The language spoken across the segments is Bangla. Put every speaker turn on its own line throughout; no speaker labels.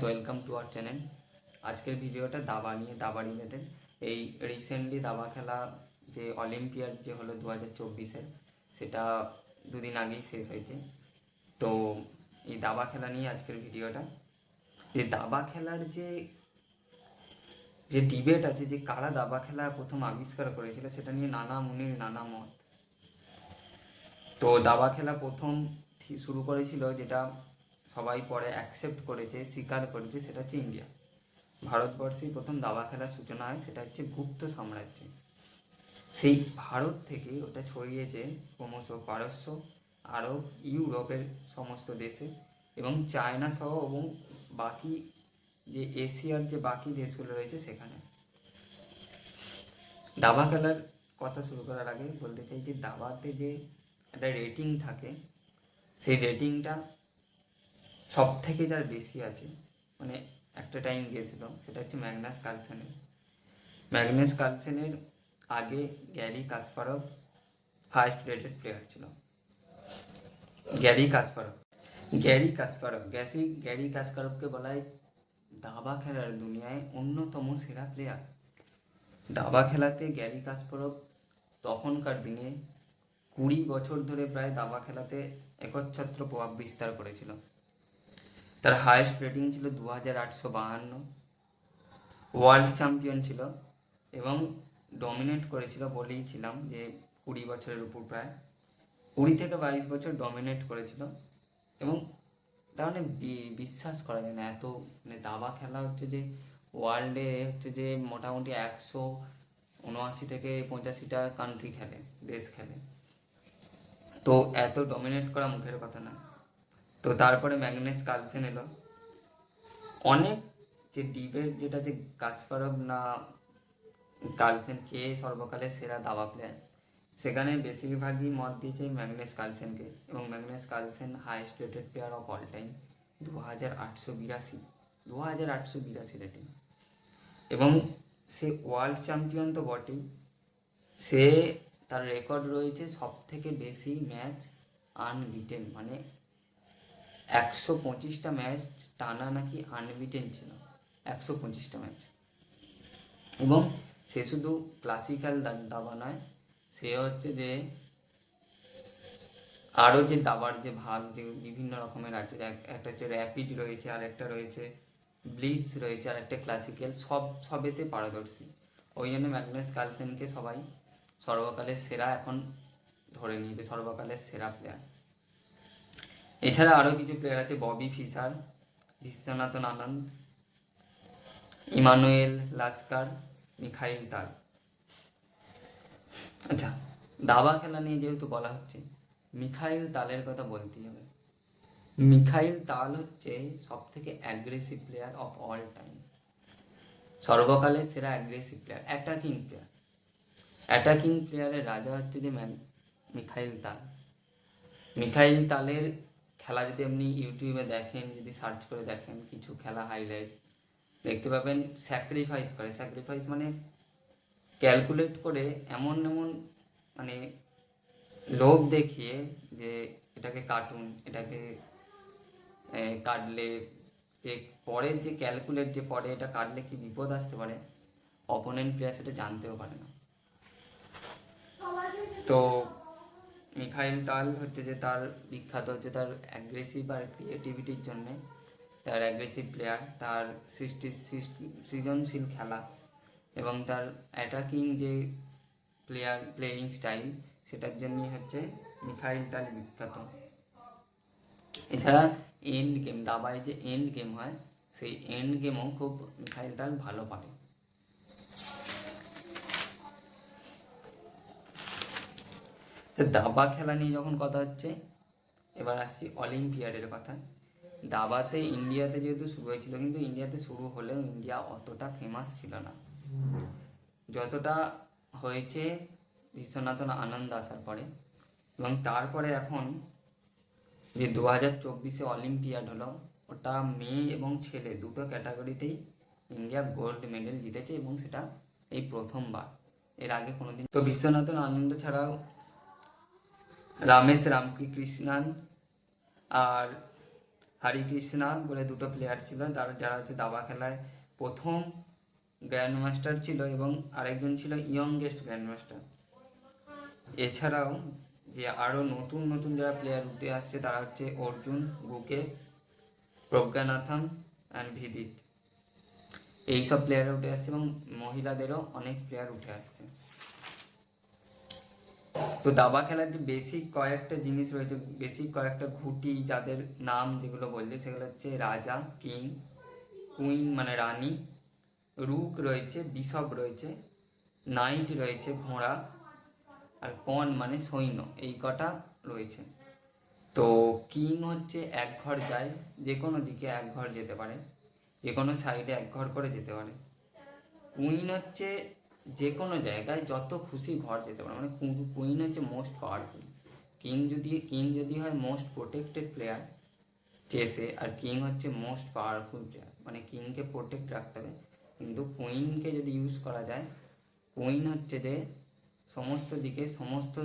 Guys welcome to our channel আজকের ভিডিওটা দাবা নিয়ে, দাবা রিলেটেড এই রিসেন্টলি দাবা খেলা যে অলিম্পিয়াড যে হলো দু হাজার চব্বিশের, সেটা দুদিন আগেই শেষ হয়েছে। তো এই দাবা খেলা নিয়ে আজকের ভিডিওটা। যে দাবা খেলার যে যে ডিবেট আছে, যে কারা দাবা খেলা প্রথম আবিষ্কার করেছিল, সেটা নিয়ে নানা মুনির, নানা মত। তো দাবা খেলা প্রথম শুরু করেছিল যেটা সবাই পরে অ্যাকসেপ্ট করেছে, স্বীকার করেছে, সেটা হচ্ছে ইন্ডিয়া ভারতবর্ষেই প্রথম দাবা খেলার সূচনা হয়, সেটা হচ্ছে গুপ্ত সাম্রাজ্যে। সেই ভারত থেকে ওটা ছড়িয়েছে ক্রমশ পারস্য, আরব, ইউরোপের সমস্ত দেশে এবং চায়না সহ এবং বাকি যে এশিয়ার যে বাকি দেশগুলো রয়েছে সেখানে। দাবা খেলার কথা শুরু করার আগে বলতে চাই যে দাবাতে যে একটা রেটিং থাকে, সেই রেটিংটা সব থেকে যার বেশি আছে মানে একটা টাইম গেছিল, সেটা হচ্ছে ম্যাগনাস কালসেনের। ম্যাগনাস কালসেনের আগে Garry Kasparov first rated player ছিল। Garry Kasparov. গ্যারি কাসপারভ, গ্যাসি, গ্যারি কাসপারভকে বলা হয় দাবা খেলার দুনিয়ায় অন্যতম সেরা প্লেয়ার দাবা খেলাতে গ্যারি কাসপারভ তখনকার দিনে কুড়ি বছর ধরে প্রায় দাবা খেলাতে একচ্ছত্র প্রভাব বিস্তার করেছিল। তার হায়েস্ট রেটিং ছিল দু হাজার আটশো বাহান্ন ওয়ার্ল্ড চ্যাম্পিয়ন ছিল এবং ডমিনেট করেছিল বলেই ছিলাম যে কুড়ি বছরের উপর প্রায়। কুড়ি থেকে বাইশ বছর ডমিনেট করেছিল এবং তার মানে বিশ্বাস করা যায় না, এত মানে দাবা খেলা হচ্ছে যে ওয়ার্ল্ডে হচ্ছে যে মোটামুটি একশো উনআশি থেকে পঁচাশিটা কান্ট্রি খেলে, দেশ খেলে। তো এত ডমিনেট করা মুখের কথা না। তো তারপরে ম্যাগনেস কালসেন এলো। অনেক যে ডিবেট যেটা যে কাসপারভ না কালসেন কে সর্বকালের সেরা দাবা প্লেয়ার সেখানে বেশিরভাগই মত দিয়েছে ম্যাগনেস কালসেনকে এবং Magnus Carlsen highest rated player of all time দু হাজার আটশো বিরাশি দু হাজার আটশো বিরাশি রেটিং এবং সে ওয়ার্ল্ড চ্যাম্পিয়ন তো বটেই। সে তার রেকর্ড রয়েছে সব থেকে বেশি ম্যাচ আনবিটেন মানে একশো পঁচিশটা ম্যাচ টানা নাকি আনবিটেন ছিল। একশো পঁচিশটা ম্যাচ। এবং সে শুধু ক্লাসিক্যাল দাবা নয়, সে হচ্ছে যে আরও যে দাবার, যে ভাগ, যে বিভিন্ন রকমের আছে একটা হচ্ছে র্যাপিড রয়েছে আর একটা রয়েছে ব্লিটস রয়েছে আর একটা ক্লাসিক্যাল সব, সবেতে পারদর্শী। ওই জন্য ম্যাগনাস কালসেনকে সবাই সর্বকালের সেরা এখন ধরে নিয়েছে, সর্বকালের সেরা প্লেয়ার এছাড়া আরও কিছু প্লেয়ার আছে, Bobby Fischer Viswanathan Anand, Emanuel Lasker, Mikhail Tal. আচ্ছা দাবা খেলা নিয়ে যেহেতু বলা হচ্ছে, মিখাইল তালের কথা বলতেই হবে। মিখাইল তাল হচ্ছে সব থেকে aggressive player of all time সর্বকালের সেরা aggressive player attacking player attacking প্লেয়ারের রাজা হচ্ছে যে ম্যান মিখাইল তাল। মিখাইল তালের খেলা যদি আপনি ইউটিউবে দেখেন, যদি সার্চ করে দেখেন কিছু খেলা হাইলাইট দেখতে পাবেন স্যাক্রিফাইস করে। স্যাক্রিফাইস মানে ক্যালকুলেট করে এমন এমন মানে লোভ দেখিয়ে যে এটাকে কাটুন এটাকে কাটলে যে পরের যে ক্যালকুলেট যে পরে এটা কাটলে কি বিপদ আসতে পারে? অপোনেন্ট প্লেয়ার সেটা জানতেও পারে না। তো মিখাইল তাল হচ্ছে যে তার বিখ্যাত, হচ্ছে তার অ্যাগ্রেসিভ আর ক্রিয়েটিভিটির জন্যে তার অ্যাগ্রেসিভ প্লেয়ার তার সৃষ্টি সৃজনশীল খেলা এবং তার অ্যাটাকিং যে প্লেয়ার প্লেয়িং স্টাইল সেটার জন্যই হচ্ছে মিখাইল তাল বিখ্যাত। এছাড়া এন্ড গেম দাবায় যে এন্ড গেম হয়, সেই এন্ড গেমও খুব মিখাইল তাল ভালো পারে তো দাবা খেলা নিয়ে যখন কথা হচ্ছে, এবার আসছি অলিম্পিয়াডের কথা। দাবাতে ইন্ডিয়াতে যেহেতু শুরু হয়েছিল, কিন্তু ইন্ডিয়াতে শুরু হলেও ইন্ডিয়া অতটা ফেমাস ছিল না। যতটা হয়েছে বিশ্বনাথন আনন্দ আসার পরে। এবং তারপরে এখন যে দু হাজার চব্বিশে অলিম্পিয়াড হলো, ওটা মেয়ে এবং ছেলে দুটো ক্যাটাগরিতেই ইন্ডিয়া গোল্ড মেডেল জিতেছে এবং সেটা এই প্রথমবার। এর আগে কোনোদিন তো বিশ্বনাথন আনন্দ ছাড়াও রামেশ, রামকৃষ্ণান আর হরি কৃষ্ণা বলে দুটো প্লেয়ার ছিল। যারা যারা হচ্ছে দাবা খেলায় প্রথম গ্র্যান্ড মাস্টার ছিল এবং আরেকজন ছিল ইয়ংগেস্ট গ্র্যান্ড মাস্টার এছাড়াও যে আরও নতুন নতুন যারা প্লেয়ার উঠে আসছে, তারা হচ্ছে অর্জুন, গুকেশ, প্রজ্ঞানাথম অ্যান্ড ভিদিত। এইসব প্লেয়ার উঠে আসছে এবং মহিলাদেরও অনেক প্লেয়ার উঠে আসছে। তো দাবা খেলার যে বেসিক কয়েকটা জিনিস রয়েছে বেসিক কয়েকটা ঘুটি যাদের নাম যেগুলো বলছে সেগুলো হচ্ছে রাজা, কিং, কুইন মানে রানী রুক রয়েছে, বিশপ রয়েছে নাইট রয়েছে, ঘোড়া আর পন মানে সৈন্য, এই কটা রয়েছে। তো কিং হচ্ছে এক ঘর যায় যে কোনো দিকে এক ঘর যেতে পারে যে কোনো সাইডে এক ঘর করে যেতে পারে। কুইন হচ্ছে যে কোনো জায়গায় যত খুশি ঘর যেতে পারে। মানে কুইন হচ্ছে মোস্ট পাওয়ারফুল কিং যদি কিং যদি হয় মোস্ট প্রোটেক্টেড প্লেয়ার চেসে আর কিং হচ্ছে মোস্ট পাওয়ারফুল প্লেয়ার মানে কিংকে প্রোটেক্ট রাখতে হবে। কিন্তু কুইনকে যদি ইউজ করা যায় কুইন হচ্ছে যে সমস্ত দিকে, সমস্ত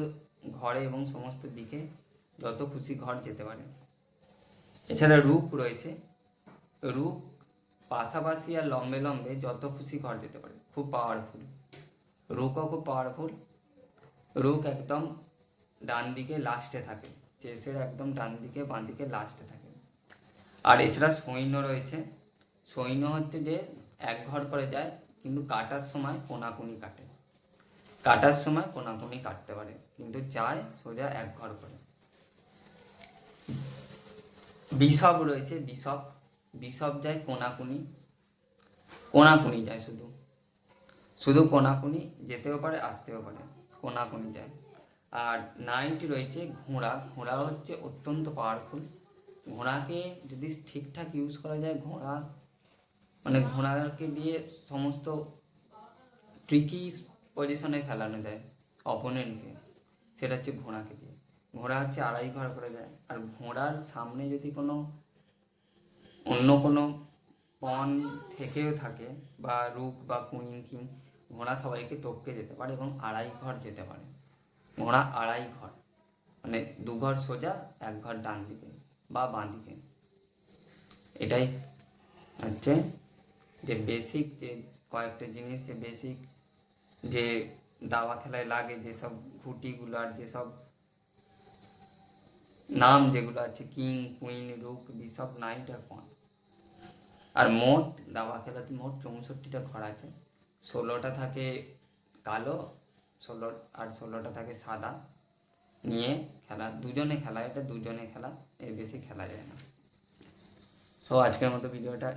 ঘরে এবং সমস্ত দিকে যত খুশি ঘর যেতে পারে। এছাড়া রূপ রয়েছে। রূপ পাশাপাশি আর লম্বে লম্বে যত খুশি ঘর যেতে পারে, খুব পাওয়ারফুল রুকও খুব পাওয়ারফুল রুক একদম ডান দিকে লাস্টে থাকে, চেসের একদম ডান দিকে, বাঁ দিকে লাস্টে থাকে। আর এছাড়া সৈন্য রয়েছে। সৈন্য হচ্ছে যে এক ঘর করে যায়, কিন্তু কাটার সময় কোনাকুনি কাটে। কাটার সময় কোনাকুনি কাটতে পারে, কিন্তু যায় সোজা এক ঘর করে। বিশপ রয়েছে, বিশপ বিশপ যায়, কোনাকুনি। কোনাকুনি যায় শুধু। শুধু কোনাকুনি যেতেও পারে, আসতেও পারে। কোনাকুনি যায়। আর নাইনটি রয়েছে ঘোড়া। ঘোড়া হচ্ছে অত্যন্ত পাওয়ারফুল ঘোড়াকে যদি ঠিকঠাক ইউজ করা যায়, ঘোড়া মানে ঘোড়াকে দিয়ে সমস্ত ট্রিকি পজিশনে ফেলানো যায় অপোনেন্টকে সেটা হচ্ছে ঘোড়াকে দিয়ে। ঘোড়া হচ্ছে আড়াই ঘর করে যায় আর ঘোড়ার সামনে যদি কোনো অন্য কোনো পন থেকেও থাকে বা রুক বা কুইন কিং, ঘোড়া সবাইকে টপকে যেতে পারে এবং আড়াই ঘর যেতে পারে। ঘোড়া আড়াই ঘর মানে দু ঘর সোজা, এক ঘর ডান দিকে বা বাঁ দিকে। এটাই হচ্ছে যে বেসিক যে কয়েকটা জিনিস, যে বেসিক যে দাবা খেলায় লাগে যেসব ঘুটিগুলো আর যেসব নাম যেগুলো আছে, king, queen rook bishop, knight আর পন আর মোট দাবা খেলাতে মোট চৌষট্টিটা ঘর আছে। ষোলোটা থাকে কালো, ষোলো, আর ষোলোটা থাকে সাদা। নিয়ে খেলা, দুজনে খেলা, এটা দুজনে খেলা, এর বেশি খেলা যায় না। সো আজকের মতো ভিডিওটা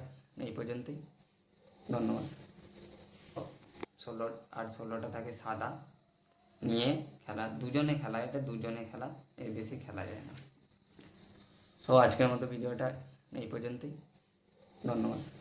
এই পর্যন্তই। ধন্যবাদ। ষোলো, আর ষোলোটা থাকে সাদা। নিয়ে খেলা, দুজনে খেলা, এটা দুজনে খেলা, এর বেশি খেলা যায় না। সো আজকের মতো ভিডিওটা এই পর্যন্তই। ধন্যবাদ।